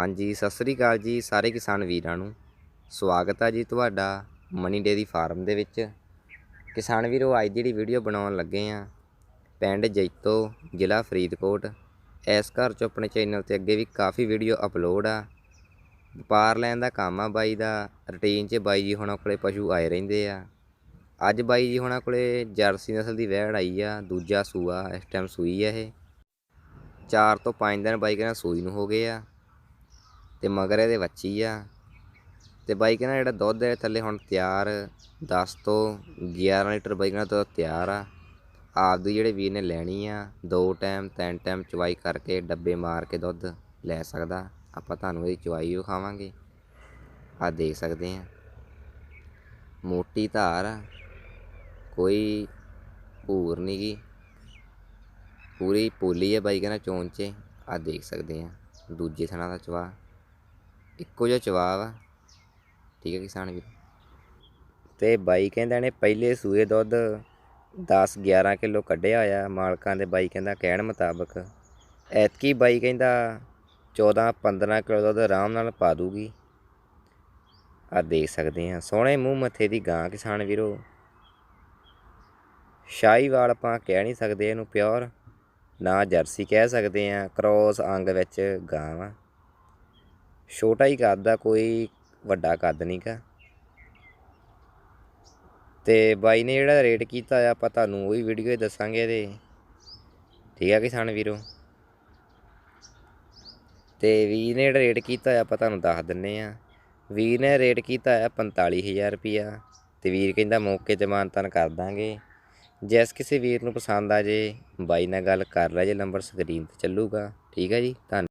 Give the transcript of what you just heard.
ਹਾਂਜੀ, ਸਤਿ ਸ੍ਰੀ ਅਕਾਲ ਜੀ ਸਾਰੇ ਕਿਸਾਨ ਵੀਰਾਂ ਨੂੰ। ਸਵਾਗਤ ਹੈ ਜੀ ਤੁਹਾਡਾ ਮਨੀ ਡੇਰੀ ਫਾਰਮ ਦੇ ਵਿੱਚ। ਕਿਸਾਨ ਵੀਰੋ, ਅੱਜ ਜਿਹੜੀ ਵੀਡੀਓ ਬਣਾਉਣ ਲੱਗੇ ਆ, ਪਿੰਡ ਜੈਤੋ, ਜ਼ਿਲ੍ਹਾ ਫਰੀਦਕੋਟ। ਇਸ ਘਰ 'ਚ ਆਪਣੇ ਚੈਨਲ ਤੇ ਅੱਗੇ ਵੀ ਕਾਫੀ ਵੀਡੀਓ ਅਪਲੋਡ ਆ। ਵਪਾਰ ਲੈਣ ਦਾ ਕੰਮ ਆ ਬਾਈ ਦਾ, ਰੂਟੀਨ 'ਚ ਬਾਈ ਜੀ ਹੁਣਾਂ ਕੋਲੇ ਪਸ਼ੂ ਆਏ ਰਹਿੰਦੇ ਆ। ਅੱਜ ਬਾਈ ਜੀ ਹੁਣਾਂ ਕੋਲੇ ਜਰਸੀ ਨਸਲ ਦੀ ਵਹਿੜ ਆਈ ਆ, ਦੂਜਾ ਸੂਆ ਇਸ ਟਾਈਮ ਸੂਈ ਆ ਇਹ। 4 ਤੋਂ 5 ਦਿਨ ਬਾਈ ਕਹਿੰਦਾ ਸੂਈ ਨੂੰ ਹੋ ਗਏ ਆ। ਤੇ ਮਗਰ ਇਹਦੇ ਵੱਛੀ ਆ। ਤੇ ਬਾਈ ਕਹਿੰਦਾ ਜਿਹੜਾ ਦੁੱਧ ਹੈ ਥੱਲੇ ਹੁਣ ਤਿਆਰ 10 ਤੋਂ 11 ਲੀਟਰ ਬਾਈ ਕਹਿੰਦਾ ਦੁੱਧ ਤਿਆਰ ਆ। ਆਪ ਦੀ ਜਿਹੜੇ ਵੀਰ ਨੇ ਲੈਣੀ ਆ, ਦੋ ਟਾਈਮ ਤਿੰਨ ਟਾਈਮ ਚਵਾਈ ਕਰਕੇ ਡੱਬੇ ਮਾਰ ਕੇ ਦੁੱਧ ਲੈ ਸਕਦਾ। ਆਪਾਂ ਤੁਹਾਨੂੰ ਇਹਦੀ ਚਵਾਈ ਵਿਖਾਵਾਂਗੇ। ਆ ਦੇਖ ਸਕਦੇ ਆ। ਮੋਟੀ ਧਾਰ ਆ। ਕੋਈ ਭੂਰ ਨਹੀਂ ਗੀ। ਪੂਰੀ ਪੋਲੀ ਹੈ ਬਾਈ ਕਹਿੰਦਾ ਚੋਣ 'ਚ ਆ ਦੇਖ ਸਕਦੇ ਆ। ਦੂਜੇ ਥਣਾ ਦਾ ਚਵਾ। ਇੱਕੋ ਜਿਹਾ ਜਵਾਬ ਆ। ਠੀਕ ਹੈ ਕਿਸਾਨ ਵੀਰ। ਤੇ ਬਾਈ ਕਹਿੰਦਾ ਨੇ ਪਹਿਲੇ ਸੂਏ ਦੁੱਧ 10 11 ਕਿਲੋ ਕੱਢਿਆ ਹੋਇਆ। ਮਾਲਕਾਂ ਦੇ ਬਾਈ ਕਹਿੰਦਾ ਕਹਿਣ ਮੁਤਾਬਕ ਐਤਕੀ ਬਾਈ ਕਹਿੰਦਾ 14 15 ਕਿਲੋ ਦੁੱਧ ਆਰਾਮ ਨਾਲ ਪਾ ਦੂਗੀ। ਆ ਦੇਖ ਸਕਦੇ ਹਾਂ। ਸੋਹਣੇ ਮੂੰਹ ਮੱਥੇ ਦੀ ਗਾਂ ਕਿਸਾਨ ਵੀਰੋ। ਸ਼ਾਹੀਵਾਲ ਆਪਾਂ ਕਹਿ ਨਹੀਂ ਸਕਦੇ, ਇਹਨੂੰ ਪਿਓਰ ਨਾ ਜਰਸੀ ਕਹਿ ਸਕਦੇ ਆ ਕ੍ਰੋਸ ਅੰਗ ਵਿੱਚ ਗਾਂ ਵਾ। ਛੋਟਾ ਹੀ ਕੱਦ ਦਾ, ਕੋਈ ਵੱਡਾ ਕੱਦ ਨਹੀਂ ਗਾ ਤੇ ਬਾਈ ਨੇ ਜਿਹੜਾ ਰੇਟ ਕੀਤਾ ਆ, ਆਪਾਂ ਤੁਹਾਨੂੰ ਉਹੀ ਵੀਡੀਓ ਦੱਸਾਂਗੇ ਇਹਦੇ। ਠੀਕ ਆ ਕਿਸਾਨ ਵੀਰੋ? ਤੇ ਵੀਰ ਨੇ ਜਿਹੜਾ ਰੇਟ ਕੀਤਾ ਆ, ਆਪਾਂ ਤੁਹਾਨੂੰ ਦੱਸ ਦਿੰਨੇ ਆ। ਵੀਰ ਨੇ ਰੇਟ ਕੀਤਾ ਆ 45000 ਰੁਪਿਆ ਤੇ ਵੀਰ ਕਹਿੰਦਾ ਮੌਕੇ ਤੇ ਮਾਨਤਨ ਕਰ ਦਾਂਗੇ। ਜਿਸ ਕਿਸੇ ਵੀਰ ਨੂੰ ਪਸੰਦ ਆ ਜੇ, ਬਾਈ ਨਾਲ ਗੱਲ ਕਰ ਲੈ, ਜੇ ਨੰਬਰ ਸਕਰੀਨ ਤੇ ਚੱਲੂਗਾ। ਠੀਕ ਹੈ ਜੀ, ਧੰਨ